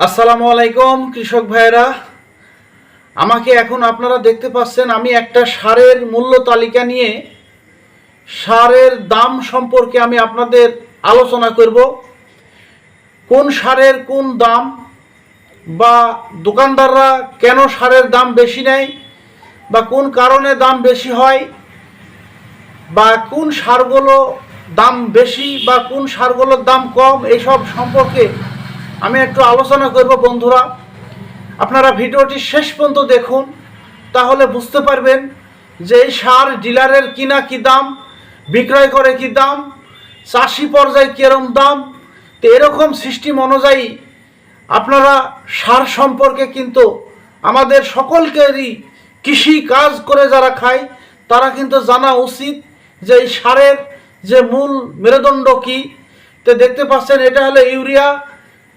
আসসালামু আলাইকুম, কৃষক ভাইরা আমাকে এখন আপনারা দেখতে পাচ্ছেন, আমি একটা সারের মূল্য তালিকা নিয়ে সারের দাম সম্পর্কে আমি আপনাদের আলোচনা করব। কোন সারের কোন দাম বা দোকানদাররা কেন সারের দাম বেশি নেয় বা কোন কারণে দাম বেশি হয় বা কোন সারগুলো দাম বেশি বা কোন সারগুলোর দাম কম এইসব সম্পর্কে আমি একটু আলোচনা করব, বন্ধুরা। আপনারা ভিডিওটি শেষ পর্যন্ত দেখুন, তাহলে বুঝতে পারবেন যে এই সার ডিলারের কিনা কি দাম, বিক্রয় করে কি দাম, চাষি পর্যায়ে কীরকম দাম, তো এরকম সিস্টেম অনুযায়ী আপনারা সার সম্পর্কে কিন্তু আমাদের সকলকেরই কৃষি কাজ করে যারা খায়, তারা কিন্তু জানা উচিত যে এই সারের যে মূল মেরুদণ্ড কী। তো দেখতে পাচ্ছেন, এটা হলো ইউরিয়া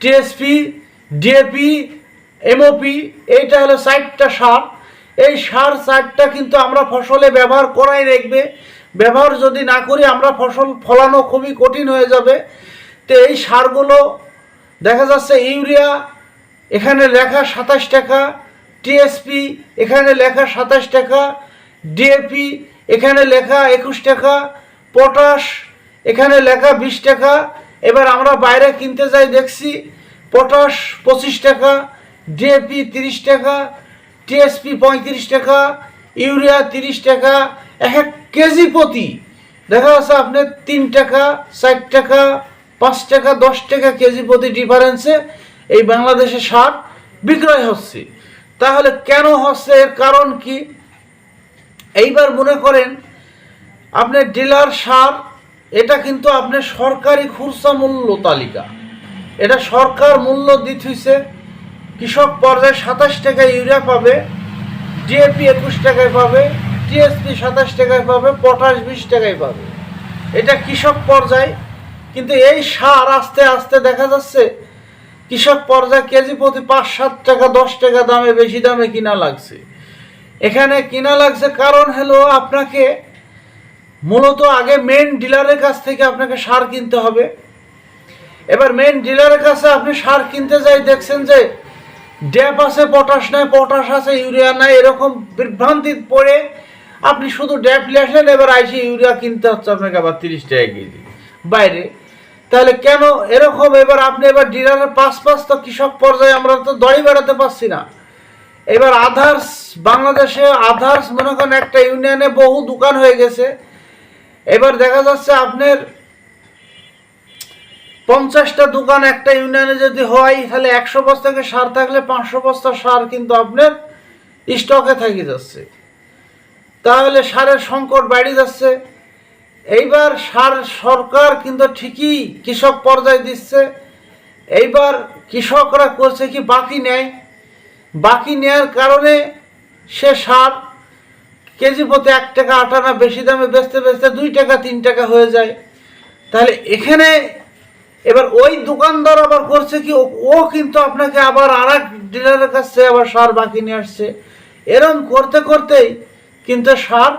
টিএসপি, ডিএপি, এমওপি, এইটা হলো চারটা সার। এই সার চারটা কিন্তু আমরা ফসলে ব্যবহার করাই রাখবে ব্যবহার যদি না করি আমরা ফসল ফলানো খুবই কঠিন হয়ে যাবে। তো এই সারগুলো দেখা যাচ্ছে ইউরিয়া, এখানে লেখা সাতাশ টাকা, টিএসপি, এখানে লেখা সাতাশ টাকা, ডিএপি, এখানে লেখা একুশ টাকা, পটাশ, এখানে লেখা বিশ টাকা এবার আমরা বাইরে কিনতে যাই, দেখছি পটাশ পঁচিশ টাকা ডিএপি তিরিশ টাকা, টিএসপি পঁয়ত্রিশ টাকা, ইউরিয়া তিরিশ টাকা, এক এক কেজি প্রতি। দেখা যাচ্ছে আপনার তিন টাকা চার টাকা, পাঁচ টাকা, দশ টাকা কেজি প্রতি ডিফারেন্সে এই বাংলাদেশে সার বিক্রয় হচ্ছে। তাহলে কেন হচ্ছে? এর কারণ কি? এইবার মনে করেন আপনার ডিলার সার এটা কিন্তু আপনার সরকারি খুরসা মূল্য তালিকা। এটা সরকার মূল্য দিতে হইছে, কৃষক পর্যায়ে সাতাশ টাকা ইউরিয়া পাবে ডিএপি একুশ টাকায় পাবে টিএসপি সাতাশ টাকায় পাবে, পটাশ বিশ টাকায় পাবে। এটা কৃষক পর্যায়ে, কিন্তু এই সার আস্তে আস্তে দেখা যাচ্ছে, কৃষক পর্যায়ে কেজি প্রতি পাঁচ সাত টাকা, দশ টাকা দামে, বেশি দামে কিনা লাগছে। এখানে কিনা লাগছে কারণ হলো আপনাকে মূলত আগে মেন ডিলারের কাছ থেকে আপনাকে সার কিনতে হবে। এবার মেন ডিলারের কাছে আপনি সার কিনতে যাই, দেখছেন যে ড্যাপ আছে, পটাশ নাই, পটাশ আছে, ইউরিয়া নাই, এরকম বিভ্রান্তি পড়ে আপনি শুধু ড্যাপ নিয়ে আসলেন, এবার আইসি ইউরিয়া কিনতে হচ্ছে আপনাকে আবার তিরিশ টাকা কেজি। বাইরে, তাহলে কেন এরকম? এবার আপনি এবার ডিলারের পাঁচ পাঁচ তো কৃষক পর্যায়ে আমরা তো দড়ি বেড়াতে পারছি না। এবার আধার্স বাংলাদেশে আধার্স মনে করেন একটা ইউনিয়নে বহু দোকান হয়ে গেছে। এবার দেখা যাচ্ছে আপনার পঞ্চাশটা দোকান একটা ইউনিয়নে যদি হয়, তাহলে একশো বস্তাকে সার থাকলে পাঁচশো বস্তা সার কিন্তু আপনার স্টকে থাকি যাচ্ছে। তাহলে সারের সংকট বাড়ি যাচ্ছে। এইবার সার সরকার কিন্তু ঠিকই কৃষক পর্যায়ে দিচ্ছে। এইবার কৃষকরা করছে কি, বাকি নেয়। বাকি নেয়ার কারণে সে সার কেজি প্রতি এক টাকা আটানা, বেশি দামে বেচতে বেচতে দুই টাকা, তিন টাকা হয়ে যায়। তাহলে এখানে এবার ওই দোকানদার আবার করছে কি, ও- কিন্তু আপনাকে আবার আর এক ডিলারের কাছে আবার সার বাকি নিয়ে আসছে। এরম করতে করতেই কিন্তু সার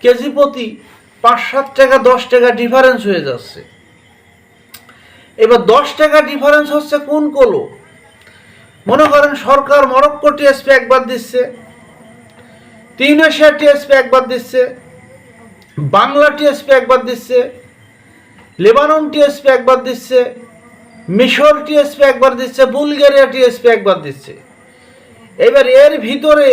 কেজি প্রতি পাঁচ, সাত টাকা, দশ টাকা ডিফারেন্স হয়ে যাচ্ছে। এবার দশ টাকা ডিফারেন্স হচ্ছে কোন কলো? মনে করেন সরকার মরক্কো টিএসপি একবার দিচ্ছে। তিন এশিয়া টিএসপি একবার দিচ্ছে বাংলা টিএসপি একবার দিচ্ছে, লেবানন টিএসপি একবার দিচ্ছে, মিশর টিএসপি একবার দিচ্ছে, বুলগেরিয়া টিএসপি একবার দিচ্ছে। এবার এর ভিতরে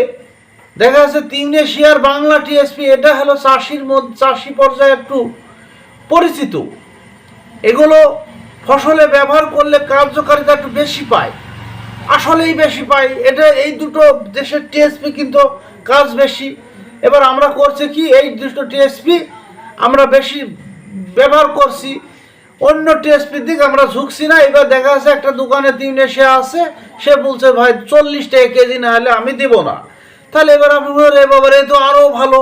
দেখা যাচ্ছে তিন এশিয়ার বাংলা টিএসপি এটা হলো চাষির মধ্যে, চাষি পর্যায়ে একটু পরিচিত। এগুলো ফসলে ব্যবহার করলে কার্যকারিতা একটু বেশি পায়। আসলেই বেশি পায়। এটা এই দুটো দেশের টিএসপি কিন্তু কাজ বেশি। এবার আমরা করছি কি এই দুটো টিএসপি আমরা বেশি ব্যবহার করছি। অন্য টিএসপির দিকে আমরা ঝুঁকছি না। এবার দেখা যাচ্ছে একটা দোকানে তিন এসে আছে সে বলছে ভাই চল্লিশ টাকা কেজি না হলে আমি দেবো না। তাহলে এবার বললেন, এ বাবার এ তো আরও ভালো।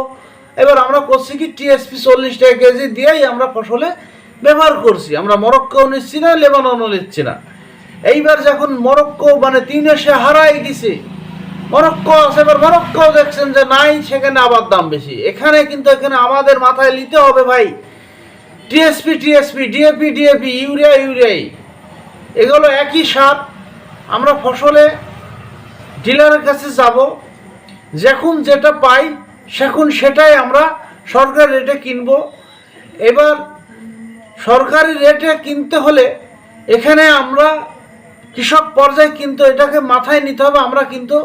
এবার আমরা করছি কি টিএসপি চল্লিশ টাকা কেজি দিয়েই আমরা ফসলে ব্যবহার করছি। আমরা মরক্কোও নিচ্ছি না লেবাননও নিচ্ছি না। এইবার যখন মরক্কো মানে তিন এসে হারাই গেছে মরক্কো আছে এবার মরক্কো দেখছেন যে নাই, সেখানে আবার দাম বেশি। এখানে কিন্তু এখানে আমাদের মাথায় নিতে হবে ভাই। TSP TSP, DAP DAP, urea, ইউরিয়াই। এগুলো একই সার। আমরা ফসলে ডিলারের কাছে যাব। যখন যেটা পাই, সেখন সেটাই আমরা সরকারি রেটে কিনব। এবার সরকারি রেটে কিনতে হলে এখানে আমরা কৃষক পর্যায়ে কিন্তু এটাকে মাথায় নিতে হবে। আমরা কিন্তু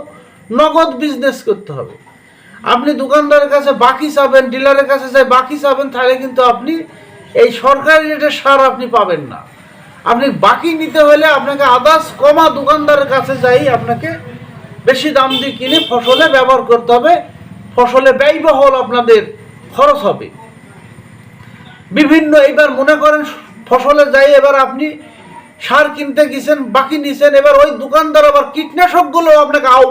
নগদ বিজনেস করতে হবে। আপনি দোকানদারের কাছে বাকি চাবেন ডিলারের কাছে যাই বাকি চাবেন, তাহলে কিন্তু আপনি এই সরকারি রেটের সার আপনি পাবেন না। আপনি বাকি নিতে হলে আপনাকে আদার্স কমা দোকানদারের কাছে যাই আপনাকে বেশি দাম দিয়ে কিনে ফসলে ব্যবহার করতে হবে। ফসলে ব্যয়বহুল আপনাদের খরচ হবে। বিভিন্ন এবার মনে করেন ফসলে যাই এবার আপনি সার কিনতে গেছেন, বাকি নিছেন, এবার ওই দোকানদার আবার কীটনাশকগুলো আপনাকে আউ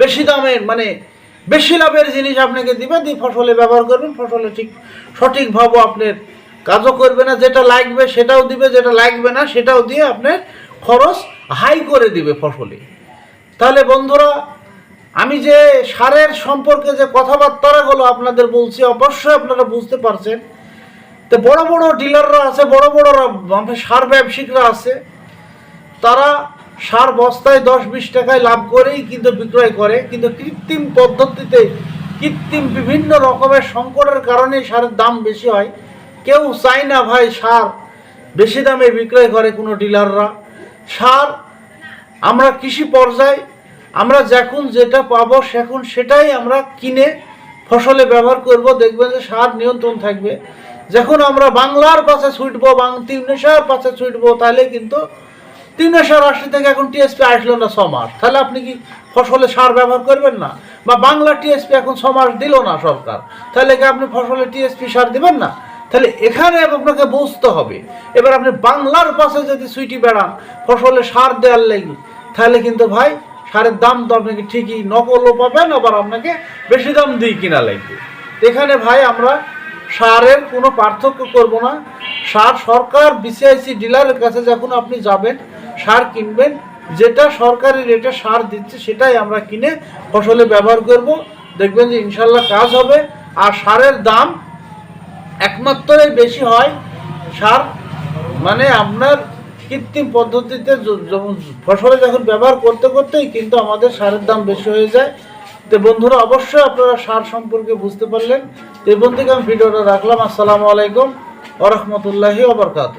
বেশি দামের মানে বেশি লাভের জিনিস আপনাকে দিবে, দিয়ে ফসলে ব্যবহার করবেন, ফসলে ঠিক সঠিকভাবে আপনার কাজও করবে না, যেটা লাগবে সেটাও দিবে, যেটা লাগবে না সেটাও দিয়ে আপনার খরচ হাই করে দিবে ফসলে। তাহলে বন্ধুরা, আমি যে সারের সম্পর্কে যে কথাবার্তাগুলো আপনাদের বলছি, অবশ্যই আপনারা বুঝতে পারছেন। তো বড় বড় ডিলাররা আছে, বড় বড় মানে সার ব্যবসায়িকরা আছে, তারা সার বস্তায় দশ বিশ টাকায় লাভ করেই কিন্তু বিক্রয় করে, কিন্তু কৃত্রিম পদ্ধতিতে কৃত্রিম বিভিন্ন রকমের সংকটের কারণে সারের দাম বেশি হয়। কেউ চায় না ভাই সার বেশি দামে বিক্রয় করে কোনো ডিলাররা। সার আমরা কৃষি পর্যায়ে, আমরা যখন যেটা পাবো সেখন সেটাই আমরা কিনে ফসলে ব্যবহার করব, দেখবেন যে সার নিয়ন্ত্রণ থাকবে। যখন আমরা বাংলার পাশে ছুটবো বাং তিউনেশার পাশে ছুটবো, তাহলে কিন্তু তিউনেশার রাষ্ট্র থেকে এখন টিএসপি আসলো না ছ মাস। তাহলে আপনি কি ফসলে সার ব্যবহার করবেন না? বা বাংলা টিএসপি এখন ছ মাস দিল না সরকার। তাহলে কি আপনি ফসলে টিএসপি সার দিবেন না? তাহলে এখানে আপনাকে বুঝতে হবে। এবার আপনি বাংলার পাশে যদি সুইটি বেড়ান ফসলে সার দেওয়ার লাগি, তাহলে কিন্তু ভাই, সারের দাম তো আপনাকে ঠিকই নকলও পাবেন, আবার আপনাকে বেশি দাম দিয়ে কিনা লাগবে। এখানে ভাই আমরা সারের কোনো পার্থক্য করব না। সার সরকার বিসিআইসি ডিলারের কাছে যখন আপনি যাবেন সার কিনবেন, যেটা সরকারি রেটে সার দিচ্ছে সেটাই আমরা কিনে ফসলে ব্যবহার করব। দেখবেন যে ইনশাল্লাহ কাজ হবে। আর সারের দাম একমাত্রই বেশি হয় সার। মানে আপনার কৃত্রিম পদ্ধতিতে ফসলে যখন ব্যবহার করতে করতেই কিন্তু আমাদের সারের দাম বেশি হয়ে যায়। তো বন্ধুরা, অবশ্যই আপনারা সার সম্পর্কে বুঝতে পারলেন। তো এই বন্ধুকে আমি ভিডিওটা রাখলাম। আসসালামু আলাইকুম ওরহমতুল্লাহি ওবরকাত